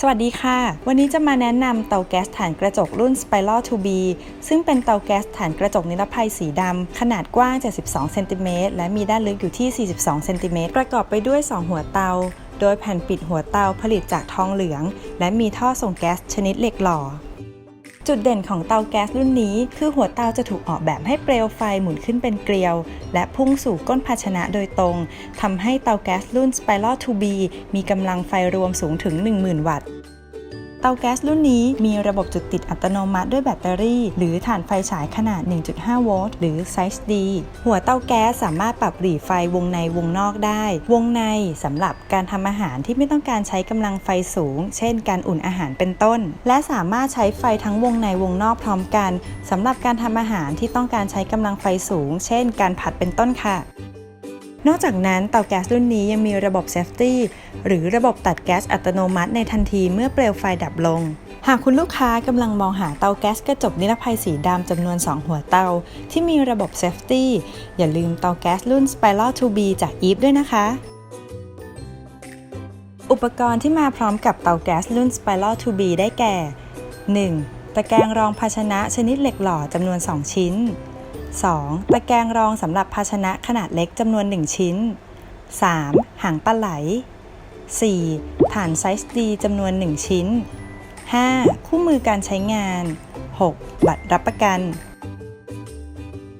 สวัสดีค่ะ วันนี้จะมาแนะนำเตาแก๊สฐานกระจกรุ่น Spiral 2B ซึ่งเป็นเตาแก๊สฐานกระจกนิรภัยสีดำ ขนาดกว้าง 72เซนติเมตรและมีด้านลึกอยู่ที่ 42เซนติเมตรประกอบไปด้วย 2 หัวเตา โดยแผ่นปิดหัวเตาผลิตจากทองเหลือง และมีท่อส่งแก๊สชนิดเหล็กหล่อ จุดเด่นของเตาแก๊สรุ่นนี้ คือหัวเตาจะถูกออกแบบให้เปลวไฟหมุนขึ้นเป็นเกลียว และพุ่งสู่ก้นภาชนะโดยตรงทำให้เตาแก๊สรุ่น Spiral 2B มีกำลังไฟรวมสูงถึง 10,000 วัตต์ เตาแก๊สรุ่นนี้มีระบบจุดติดอัตโนมัติด้วยแบตเตอรี่ หรือถ่านไฟฉายขนาด 1.5 โวลต์หรือไซส์ D หัวเตาแก๊สสามารถปรับหรี่ไฟวงในวงนอกได้ วงในสำหรับการทำอาหารที่ไม่ต้องการใช้กำลังไฟสูง เช่น การอุ่นอาหารเป็นต้น และสามารถใช้ไฟทั้งวงในวงนอกพร้อมกันสำหรับการทำอาหารที่ต้องการใช้กำลังไฟสูง เช่น การผัดเป็นต้นค่ะ นอกจากนั้นเตาแก๊สรุ่นนี้ยังมีระบบเซฟตี้หรือระบบตัดแก๊สอัตโนมัติในทันทีเมื่อเปลวไฟดับลง หากคุณลูกค้ากำลังมองหาเตาแก๊สกระจกนิรภัยสีดำจำนวน 2 หัวเตา ที่มีระบบเซฟตี้อย่าลืมเตาแก๊สรุ่น Spiral 2B จาก Eve ด้วยนะคะอุปกรณ์ที่มาพร้อมกับเตาแก๊สรุ่น Spiral 2B ได้แก่ 1. ตะแกรงรองภาชนะชนิดเหล็กหล่อจำนวน 2 ชิ้น 2. ตะแกรงรองสำหรับภาชนะขนาดเล็กจำนวน 1 ชิ้น 3. หางปลาไหล 4. ฐานไซส์ดีจำนวน 1 ชิ้น 5. คู่มือการใช้งาน 6. บัตรรับประกัน